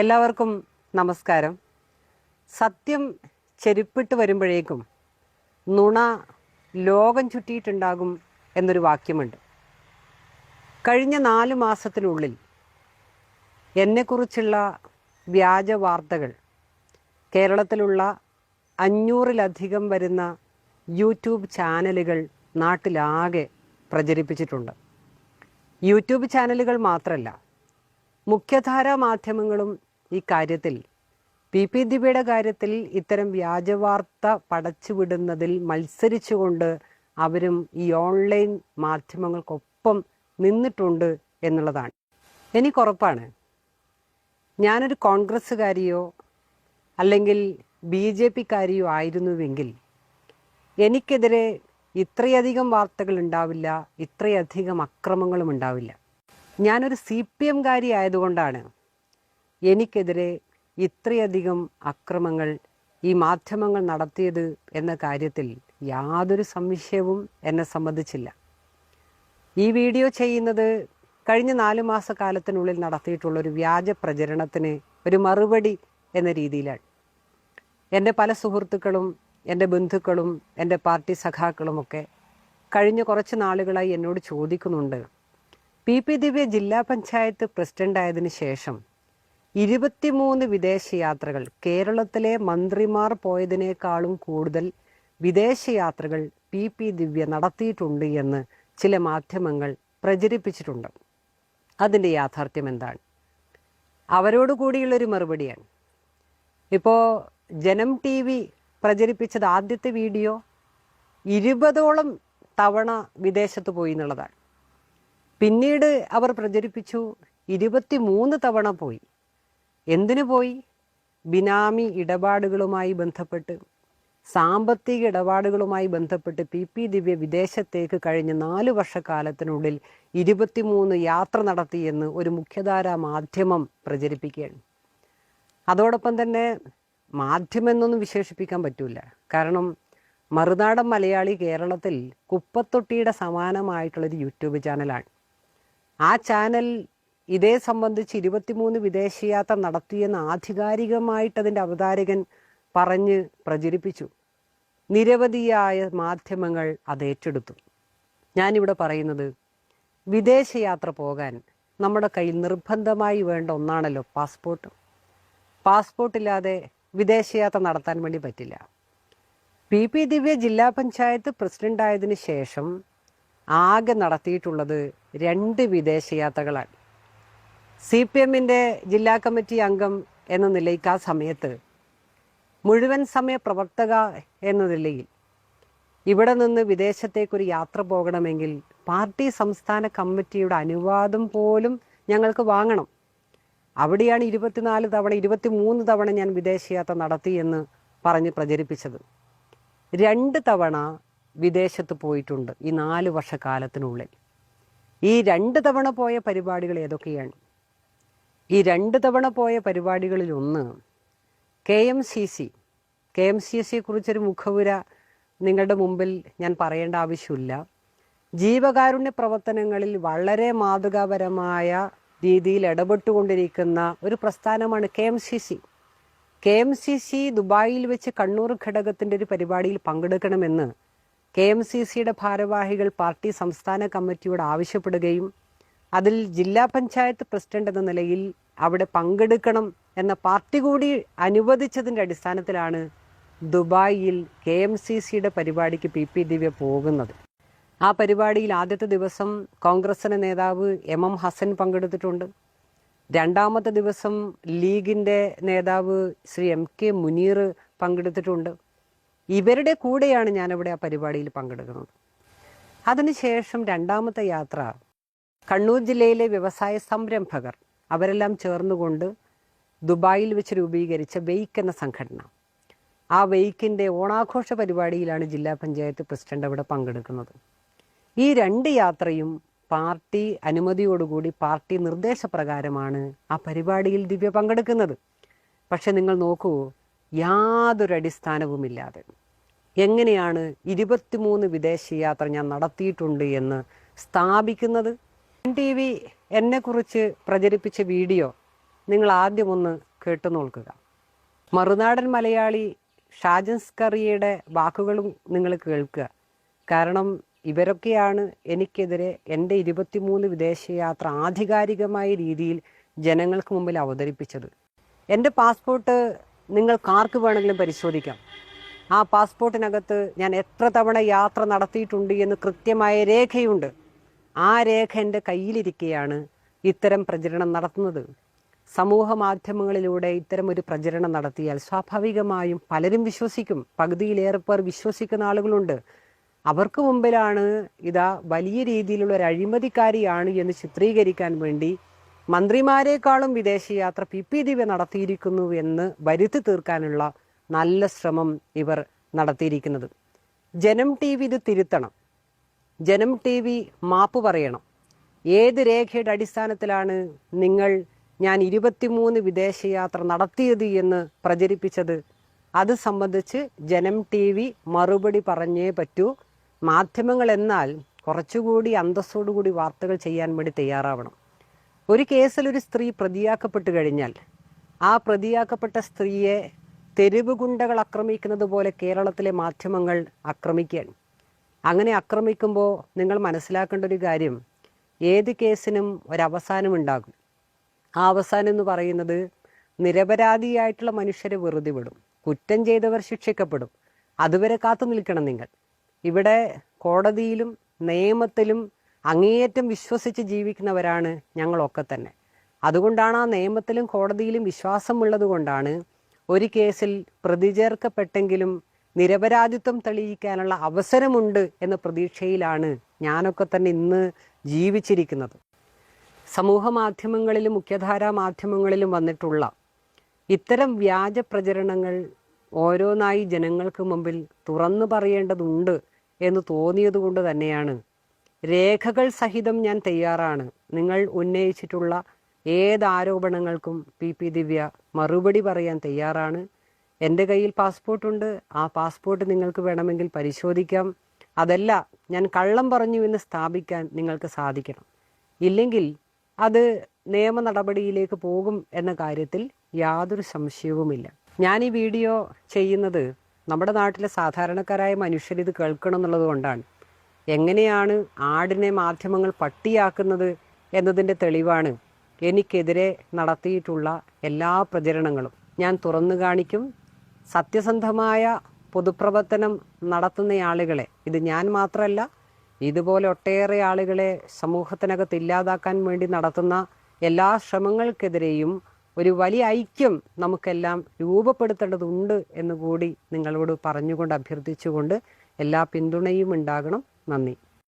എല്ലാവർക്കും നമസ്കാരം. സത്യം ചെരുപ്പിട്ട് വരുമ്പോഴേക്കും നുണ ലോകം ചുറ്റിയിട്ടുണ്ടാകും എന്നൊരു വാക്യമുണ്ട്. കഴിഞ്ഞ നാല് മാസത്തിനുള്ളിൽ എന്നെക്കുറിച്ചുള്ള വ്യാജ വാർത്തകൾ കേരളത്തിലുള്ള അഞ്ഞൂറിലധികം വരുന്ന യൂട്യൂബ് ചാനലുകൾ നാട്ടിലാകെ പ്രചരിപ്പിച്ചിട്ടുണ്ട്. യൂട്യൂബ് ചാനലുകൾ മാത്രമല്ല മുഖ്യധാരാ മാധ്യമങ്ങളും ഈ കാര്യത്തിൽ പി. പി. ദിവ്യയുടെ കാര്യത്തിൽ ഇത്തരം വ്യാജവാർത്ത പടച്ചുവിടുന്നതിൽ മത്സരിച്ചുകൊണ്ട് അവരും ഈ ഓൺലൈൻ മാധ്യമങ്ങൾക്കൊപ്പം നിന്നിട്ടുണ്ട് എന്നുള്ളതാണ്. എനിക്കുറപ്പാണ് ഞാനൊരു കോൺഗ്രസ്സുകാരിയോ അല്ലെങ്കിൽ ബി ജെ പിക്കാരിയോ ആയിരുന്നുവെങ്കിൽ എനിക്കെതിരെ ഇത്രയധികം വാർത്തകൾ ഉണ്ടാവില്ല ഇത്രയധികം അക്രമങ്ങളും ഉണ്ടാവില്ല. ഞാനൊരു സി പി എംകാരി ആയതുകൊണ്ടാണ് എനിക്കെതിരെ ഇത്രയധികം അക്രമങ്ങൾ ഈ മാധ്യമങ്ങൾ നടത്തിയത് എന്ന കാര്യത്തിൽ യാതൊരു സംശയവും എന്നെ സംബന്ധിച്ചില്ല. ഈ വീഡിയോ ചെയ്യുന്നത് കഴിഞ്ഞ നാല് മാസക്കാലത്തിനുള്ളിൽ നടത്തിയിട്ടുള്ള ഒരു വ്യാജ പ്രചരണത്തിന് ഒരു മറുപടി എന്ന രീതിയിലാണ്. എന്റെ പല സുഹൃത്തുക്കളും എന്റെ ബന്ധുക്കളും എന്റെ പാർട്ടി സഖാക്കളുമൊക്കെ കഴിഞ്ഞ കുറച്ച് നാളുകളായി എന്നോട് ചോദിക്കുന്നുണ്ട് പി. പി. ദിവ്യ ജില്ലാ പഞ്ചായത്ത് പ്രസിഡന്റ് ആയതിനു ശേഷം ഇരുപത്തിമൂന്ന് വിദേശയാത്രകൾ കേരളത്തിലെ മന്ത്രിമാർ പോയതിനേക്കാളും കൂടുതൽ വിദേശയാത്രകൾ പി പി ദിവ്യ നടത്തിയിട്ടുണ്ട് എന്ന് ചില മാധ്യമങ്ങൾ പ്രചരിപ്പിച്ചിട്ടുണ്ട്. അതിന്റെ യാഥാർത്ഥ്യം എന്താണ്? അവരോട് കൂടിയുള്ളൊരു മറുപടിയാണ്. ഇപ്പോൾ ജനം ടി വി പ്രചരിപ്പിച്ചത് ആദ്യത്തെ വീഡിയോ ഇരുപതോളം തവണ വിദേശത്ത് പോയി എന്നുള്ളതാണ്. പിന്നീട് അവർ പ്രചരിപ്പിച്ചു ഇരുപത്തി മൂന്ന് തവണ പോയി. എന്തിനു പോയി? ബിനാമി ഇടപാടുകളുമായി ബന്ധപ്പെട്ട് സാമ്പത്തിക ഇടപാടുകളുമായി ബന്ധപ്പെട്ട് പി. പി. ദിവ്യ വിദേശത്തേക്ക് കഴിഞ്ഞ നാല് വർഷക്കാലത്തിനുള്ളിൽ ഇരുപത്തിമൂന്ന് യാത്ര നടത്തിയെന്ന് ഒരു മുഖ്യധാരാ മാധ്യമം പ്രചരിപ്പിക്കുകയാണ്. അതോടൊപ്പം തന്നെ മാധ്യമം എന്നൊന്നും വിശേഷിപ്പിക്കാൻ പറ്റൂല. കാരണം മറുനാടൻ മലയാളി കേരളത്തിൽ കുപ്പത്തൊട്ടിയുടെ സമാനമായിട്ടുള്ളൊരു യൂട്യൂബ് ചാനലാണ്. ആ ചാനൽ ഇതേ സംബന്ധിച്ച് ഇരുപത്തിമൂന്ന് വിദേശയാത്ര നടത്തിയെന്ന് ആധികാരികമായിട്ട് അതിന്റെ അവതാരകൻ പറഞ്ഞ് പ്രചരിപ്പിച്ചു. നിരവധിയായ മാധ്യമങ്ങൾ അത് ഏറ്റെടുത്തു. ഞാനിവിടെ പറയുന്നത് വിദേശയാത്ര പോകാൻ നമ്മുടെ കയ്യിൽ നിർബന്ധമായി വേണ്ട ഒന്നാണല്ലോ പാസ്പോർട്ട്. പാസ്പോർട്ടില്ലാതെ വിദേശയാത്ര നടത്താൻ വേണ്ടി പറ്റില്ല. പി പി ദിവ്യ ജില്ലാ പഞ്ചായത്ത് പ്രസിഡന്റ് ആയതിനു ശേഷം ആകെ നടത്തിയിട്ടുള്ളത് രണ്ട് വിദേശയാത്രകളാണ്. സി പി എമ്മിന്റെ ജില്ലാ കമ്മിറ്റി അംഗം എന്ന നിലയ്ക്ക് ആ സമയത്ത് മുഴുവൻ സമയ പ്രവർത്തക എന്ന നിലയിൽ ഇവിടെ നിന്ന് വിദേശത്തേക്കൊരു യാത്ര പോകണമെങ്കിൽ പാർട്ടി സംസ്ഥാന കമ്മിറ്റിയുടെ അനുവാദം പോലും ഞങ്ങൾക്ക് വാങ്ങണം. അവിടെയാണ് ഇരുപത്തിനാല് തവണ ഇരുപത്തിമൂന്ന് തവണ ഞാൻ വിദേശയാത്ര നടത്തിയെന്ന് പറഞ്ഞ് പ്രചരിപ്പിച്ചത്. രണ്ട് തവണ വിദേശത്ത് പോയിട്ടുണ്ട് ഈ നാല് വർഷക്കാലത്തിനുള്ളിൽ. ഈ രണ്ട് തവണ പോയ പരിപാടികൾ ഏതൊക്കെയാണ്? ഈ രണ്ട് തവണ പോയ പരിപാടികളിൽ ഒന്ന് K M C C. K M C സിയെ കുറിച്ചൊരു മുഖവുര നിങ്ങളുടെ മുമ്പിൽ ഞാൻ പറയേണ്ട ആവശ്യമില്ല. ജീവകാരുണ്യ പ്രവർത്തനങ്ങളിൽ വളരെ മാതൃകാപരമായ രീതിയിൽ ഇടപെട്ടുകൊണ്ടിരിക്കുന്ന ഒരു പ്രസ്ഥാനമാണ് K M C C. K M C C ദുബായിൽ വെച്ച് കണ്ണൂർ ഘടകത്തിന്റെ ഒരു പരിപാടിയിൽ പങ്കെടുക്കണമെന്ന് കെ എം സി സിയുടെ ഭാരവാഹികൾ പാർട്ടി സംസ്ഥാന കമ്മിറ്റിയോട് ആവശ്യപ്പെടുകയും അതിൽ ജില്ലാ പഞ്ചായത്ത് പ്രസിഡന്റ് എന്ന നിലയിൽ അവിടെ പങ്കെടുക്കണം എന്ന പാർട്ടി കൂടി അനുവദിച്ചതിന്റെ അടിസ്ഥാനത്തിലാണ് ദുബായിൽ കെ എം സി സിയുടെ പരിപാടിക്ക് പി പി ദിവ്യ പോകുന്നത്. ആ പരിപാടിയിൽ ആദ്യത്തെ ദിവസം കോൺഗ്രസിന്റെ നേതാവ് എം എം ഹസൻ പങ്കെടുത്തിട്ടുണ്ട്. രണ്ടാമത്തെ ദിവസം ലീഗിന്റെ നേതാവ് ശ്രീ എം കെ മുനീർ പങ്കെടുത്തിട്ടുണ്ട്. ഇവരുടെ കൂടെയാണ് ഞാനിവിടെ ആ പരിപാടിയിൽ പങ്കെടുക്കുന്നത്. അതിനുശേഷം രണ്ടാമത്തെ യാത്ര കണ്ണൂർ ജില്ലയിലെ വ്യവസായ സംരംഭകർ അവരെല്ലാം ചേർന്നുകൊണ്ട് ദുബായിൽ വെച്ച് രൂപീകരിച്ച വെയ്ക്ക് എന്ന സംഘടന. ആ വെയ്ക്കിന്റെ ഓണാഘോഷ പരിപാടിയിലാണ് ജില്ലാ പഞ്ചായത്ത് പ്രസിഡന്റ് അവിടെ പങ്കെടുക്കുന്നത്. ഈ രണ്ട് യാത്രയും പാർട്ടി അനുമതിയോടുകൂടി പാർട്ടി നിർദ്ദേശപ്രകാരമാണ് ആ പരിപാടിയിൽ ദിവ്യ പങ്കെടുക്കുന്നത്. പക്ഷെ നിങ്ങൾ നോക്കൂ യാതൊരു അടിസ്ഥാനവുമില്ലാതെ. എങ്ങനെയാണ് ഇരുപത്തിമൂന്ന് വിദേശയാത്ര ഞാൻ നടത്തിയിട്ടുണ്ട് എന്ന് സ്ഥാപിക്കുന്നത്? ടി വി എന്നെക്കുറിച്ച് പ്രചരിപ്പിച്ച വീഡിയോ നിങ്ങൾ ആദ്യം ഒന്ന് കേട്ടു നോക്കുക. മറുനാടൻ മലയാളി ഷാജൻസ്കറിയുടെ വാക്കുകളും നിങ്ങൾ കേൾക്കുക. കാരണം ഇവരൊക്കെയാണ് എനിക്കെതിരെ എന്റെ ഇരുപത്തിമൂന്ന് വിദേശയാത്ര ആധികാരികമായ രീതിയിൽ ജനങ്ങൾക്ക് മുമ്പിൽ അവതരിപ്പിച്ചത്. എന്റെ പാസ്പോർട്ട് നിങ്ങൾക്ക് ആർക്ക് വേണമെങ്കിലും പരിശോധിക്കാം. ആ പാസ്പോർട്ടിനകത്ത് ഞാൻ എത്ര തവണ യാത്ര നടത്തിയിട്ടുണ്ട് എന്ന് കൃത്യമായ രേഖയുണ്ട്. ആ രേഖ എന്റെ കയ്യിലിരിക്കെയാണ് ഇത്തരം പ്രചരണം നടത്തുന്നത്. സമൂഹ മാധ്യമങ്ങളിലൂടെ ഇത്തരം ഒരു പ്രചരണം നടത്തിയാൽ സ്വാഭാവികമായും പലരും വിശ്വസിക്കും. പകുതിയിലേറെ പേർ വിശ്വസിക്കുന്ന ആളുകളുണ്ട്. അവർക്ക് മുമ്പിലാണ് ഇതാ വലിയ രീതിയിലുള്ള ഒരു അഴിമതിക്കാരിയാണ് എന്ന് ചിത്രീകരിക്കാൻ വേണ്ടി മന്ത്രിമാരെക്കാളും വിദേശയാത്ര പി പി ദിവ്യ നടത്തിയിരിക്കുന്നു എന്ന് വരുത്തി തീർക്കാനുള്ള നല്ല ശ്രമം ഇവർ നടത്തിയിരിക്കുന്നത്. ജനം ടി വി ഇത് തിരുത്തണം. ജനം ടി വി മാപ്പ് പറയണം. ഏത് രേഖയുടെ അടിസ്ഥാനത്തിലാണ് നിങ്ങൾ ഞാൻ ഇരുപത്തിമൂന്ന് വിദേശയാത്ര നടത്തിയത് എന്ന് പ്രചരിപ്പിച്ചത്? അത് സംബന്ധിച്ച് ജനം ടി വി മറുപടി പറഞ്ഞേ പറ്റൂ. മാധ്യമങ്ങൾ എന്നാൽ കുറച്ചുകൂടി അന്തസ്സോടുകൂടി വാർത്തകൾ ചെയ്യാൻ വേണ്ടി തയ്യാറാവണം. ഒരു കേസിൽ ഒരു സ്ത്രീ പ്രതിയാക്കപ്പെട്ടു കഴിഞ്ഞാൽ ആ പ്രതിയാക്കപ്പെട്ട സ്ത്രീയെ തെരുവ് ഗുണ്ടകൾ ആക്രമിക്കുന്നത് പോലെ കേരളത്തിലെ മാധ്യമങ്ങൾ ആക്രമിക്കുകയാണ്. അങ്ങനെ ആക്രമിക്കുമ്പോൾ നിങ്ങൾ മനസ്സിലാക്കേണ്ട ഒരു കാര്യം ഏത് കേസിനും ഒരവസാനം ഉണ്ടാകും. ആ അവസാനം എന്ന് പറയുന്നത് നിരപരാധിയായിട്ടുള്ള മനുഷ്യരെ വെറുതെ വിടും. കുറ്റം ചെയ്തവർ ശിക്ഷിക്കപ്പെടും. അതുവരെ കാത്തു നിൽക്കണം നിങ്ങൾ. ഇവിടെ കോടതിയിലും നിയമത്തിലും അങ്ങേയറ്റം വിശ്വസിച്ച് ജീവിക്കുന്നവരാണ് ഞങ്ങളൊക്കെ തന്നെ. അതുകൊണ്ടാണ് ആ നിയമത്തിലും കോടതിയിലും വിശ്വാസമുള്ളത് കൊണ്ടാണ് ഒരു കേസിൽ പ്രതി ചേർക്കപ്പെട്ടെങ്കിലും നിരപരാധിത്വം തെളിയിക്കാനുള്ള അവസരമുണ്ട് എന്ന പ്രതീക്ഷയിലാണ് ഞാനൊക്കെ തന്നെ ഇന്ന് ജീവിച്ചിരിക്കുന്നത്. സമൂഹ മാധ്യമങ്ങളിലും മുഖ്യധാരാ മാധ്യമങ്ങളിലും വന്നിട്ടുള്ള ഇത്തരം വ്യാജ പ്രചരണങ്ങൾ ഓരോന്നായി ജനങ്ങൾക്ക് മുമ്പിൽ തുറന്നു പറയേണ്ടതുണ്ട് എന്ന് തോന്നിയത് കൊണ്ട് തന്നെയാണ്. രേഖകൾ സഹിതം ഞാൻ തയ്യാറാണ്. നിങ്ങൾ ഉന്നയിച്ചിട്ടുള്ള ഏത് ആരോപണങ്ങൾക്കും പി പി ദിവ്യ മറുപടി പറയാൻ തയ്യാറാണ്. എന്റെ കയ്യിൽ പാസ്പോർട്ടുണ്ട്. ആ പാസ്പോർട്ട് നിങ്ങൾക്ക് വേണമെങ്കിൽ പരിശോധിക്കാം. അതല്ല ഞാൻ കള്ളം പറഞ്ഞു എന്ന് സ്ഥാപിക്കാൻ നിങ്ങൾക്ക് സാധിക്കണം. ഇല്ലെങ്കിൽ അത് നിയമ നടപടിയിലേക്ക് പോകും എന്ന കാര്യത്തിൽ യാതൊരു സംശയവുമില്ല. ഞാൻ ഈ വീഡിയോ ചെയ്യുന്നത് നമ്മുടെ നാട്ടിലെ സാധാരണക്കാരായ മനുഷ്യർ ഇത് കേൾക്കണം എന്നുള്ളതുകൊണ്ടാണ് എങ്ങനെയാണ് ആടിനെ മാധ്യമങ്ങൾ പട്ടിയാക്കുന്നത് എന്നതിന്റെ തെളിവാണ് എനിക്കെതിരെ നടത്തിയിട്ടുള്ള എല്ലാ പ്രചരണങ്ങളും. ഞാൻ തുറന്നു കാണിക്കും സത്യസന്ധമായ പൊതുപ്രവർത്തനം നടത്തുന്ന ആളുകളെ ഇത് ഞാൻ മാത്രമല്ല ഇതുപോലെ ഒട്ടേറെ ആളുകളെ സമൂഹത്തിനകത്ത് ഇല്ലാതാക്കാൻ വേണ്ടി നടത്തുന്ന എല്ലാ ശ്രമങ്ങൾക്കെതിരെയും ഒരു വലിയ ഐക്യം നമുക്കെല്ലാം രൂപപ്പെടുത്തേണ്ടതുണ്ട് എന്ന് കൂടി നിങ്ങളോട് പറഞ്ഞുകൊണ്ട് അഭ്യർത്ഥിച്ചുകൊണ്ട് എല്ലാ പിന്തുണയും ഉണ്ടാകണം. നന്ദി.